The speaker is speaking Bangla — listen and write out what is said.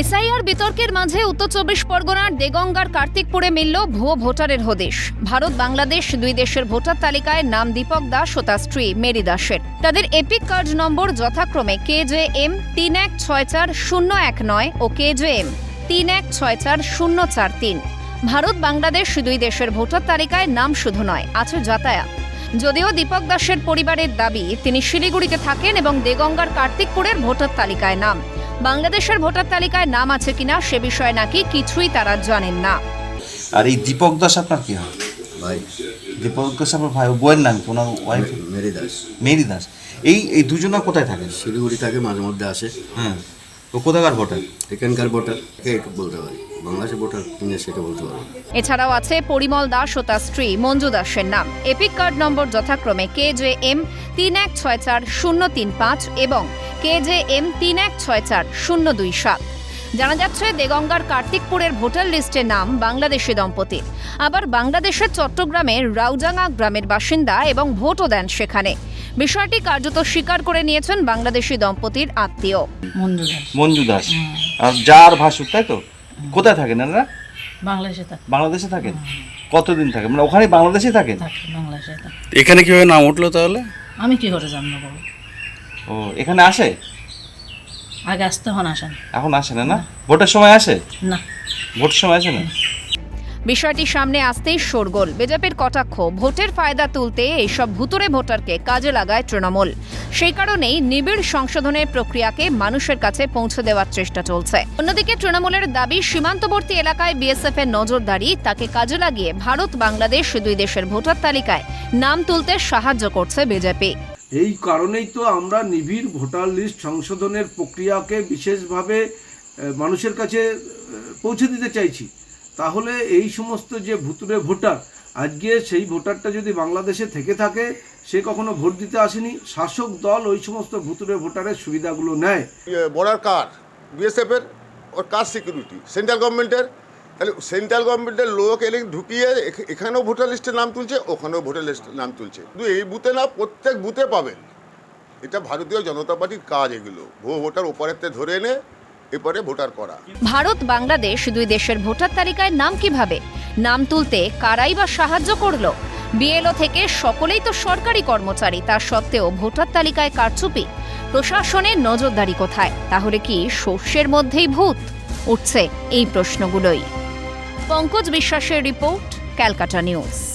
এসআইআর বিতর্কের মাঝে উত্তর চব্বিশ পরগনার দেগঙ্গার কার্তিকপুরে মিলল ভুয়ো ভোটারের হদেশ। ভারত, বাংলাদেশ দুই দেশের ভোটার তালিকায় নাম দীপক দাস ও তার স্ত্রী মেরি দাসের। তাদের এপিক কার্ড নম্বর যথাক্রমে কে জে এম তিন এক ছয় চার শূন্য এক নয় ও কে জে এম তিন এক ছয় চার শূন্য চার তিন। ভারত, বাংলাদেশ দুই দেশের ভোটার তালিকায় নাম শুধু নয়, আছে যাতায়াত। যদিও দীপক দাসের পরিবারের দাবি, তিনি শিলিগুড়িতে থাকেন এবং দেগঙ্গার কার্তিকপুরের ভোটার তালিকায় নাম। বাংলাদেশের ভোটার তালিকায় নাম আছে কিনা সে বিষয়ে নাকি কিছুই তারা জানেন না। আর এই দীপক দাস আপনার কি হয়? ভাই। দীপক দাস আপনার ভাই বইয়ের নাম কি ওনার wife Mary Das. Mary Das. এই এই দুজনা কোথায় থাকেন? শিলিগুড়ি থেকে মাঝে মধ্যে আসে। হ্যাঁ। ও কোথাকার ভোটার? এখানকার ভোটার। কে বলতে পারি। বাংলাদেশের ভোটার কিনে সেটা বলতে পারি এছাড়াও আছে পরিমল দাস ও তার স্ত্রী মঞ্জু দাসের নাম। এপিক কার্ড নম্বর যথাক্রমে কে জে এম তিন এক ছয় চার শূন্য তিন পাঁচ এবং কে জে এম তিন এক ছয় চার শূন্য দুই সাত। জানা যাচ্ছে দেগঙ্গার কার্তিকপুরের ভোটার লিস্টে নাম বাংলাদেশি দম্পতির। আবার বাংলাদেশের চট্টগ্রামের রাউজাঙ্গা গ্রামের বাসিন্দা এবং ভোটও দেন সেখানে। বিষয়টি কার্যত স্বীকার করে নিয়েছেন বাংলাদেশি দম্পতির আত্মীয়। মঞ্জু দাস। আর যার ভাসুক তাই তো? কোথায় থাকেন এনারা বাংলাদেশে থাকে। বাংলাদেশে থাকেন? কতদিন থাকেন? মানে ওখানে বাংলাদেশে থাকেন? বাংলাদেশে এখানে কীভাবে নাম উঠল তাহলে? আমি কি করে জানব বাবু ও এখানে আসে? আগে আসতে হন আসেন। এখন আসে না না? ভোটের সময় আসে? না। ভোটের সময় আসে না? বিষয়টি সামনে আসতেই শোরগোল। বিজেপির কটাক্ষ ভোটের ফায়দা তুলতে এইসব ভুতুরে ভোটারকে কাজে লাগায় তৃণমূল। সেই কারণেই নিবিড় সংশোধনের প্রক্রিয়াকে মানুষের কাছে পৌঁছে দেওয়ার চেষ্টা চলছে। অন্যদিকে তৃণমূলের দাবি সীমান্তবর্তী এলাকায় বিএসএফ এর নজরদারি তাকে কাজে লাগিয়ে ভারত বাংলাদেশ দুই দেশের ভোটার তালিকায় নাম তুলতে সাহায্য করছে বিজেপি। এই কারণেই তো আমরা নিবিড় ভোটার লিস্ট সংশোধনের প্রক্রিয়াকে বিশেষভাবে মানুষের কাছে পৌঁছে দিতে চাইছি। তাহলে এই সমস্ত যে ভুতুরে ভোটার, আজকে সেই ভোটারটা যদি বাংলাদেশে থেকে থাকে, সে কখনো ভোট দিতে আসেনি। শাসক দল ওই সমস্ত ভুতুরে ভোটারের সুবিধাগুলো নেয়। বর্ডার কার, বিএসএফের, ওর কার সিকিউরিটি সেন্ট্রাল গভর্নমেন্টের তাহলে সেন্ট্রাল গভর্নমেন্টের লোক এলে ঢুকিয়ে এখানেও ভোটার লিস্টে নাম তুলছে, ওখানেও ভোটার লিস্টে নাম তুলছে। কিন্তু এই বুথে না প্রত্যেক বুথে পাবেন। এটা ভারতীয় জনতা পার্টির কাজ এগুলো। ভুয়ো ভোটার ওপারেতে ধরে এনে এরপরে ভোটার করা। ভারত, বাংলাদেশ দুই দেশের ভোটার তালিকায় নাম কীভাবে? নাম তুলতে কারাই বা সাহায্য করল? বিএলও থেকে সকলেই তো সরকারি কর্মচারী, তা সত্ত্বেও ভোটার তালিকায় কারচুপি? প্রশাসনের নজরদারি কোথায়? তাহলে কি শস্যের মধ্যেই ভূত? উঠছে এই প্রশ্নগুলোই। পঙ্কজ বিশ্বাসের রিপোর্ট ক্যালকাটা নিউজ।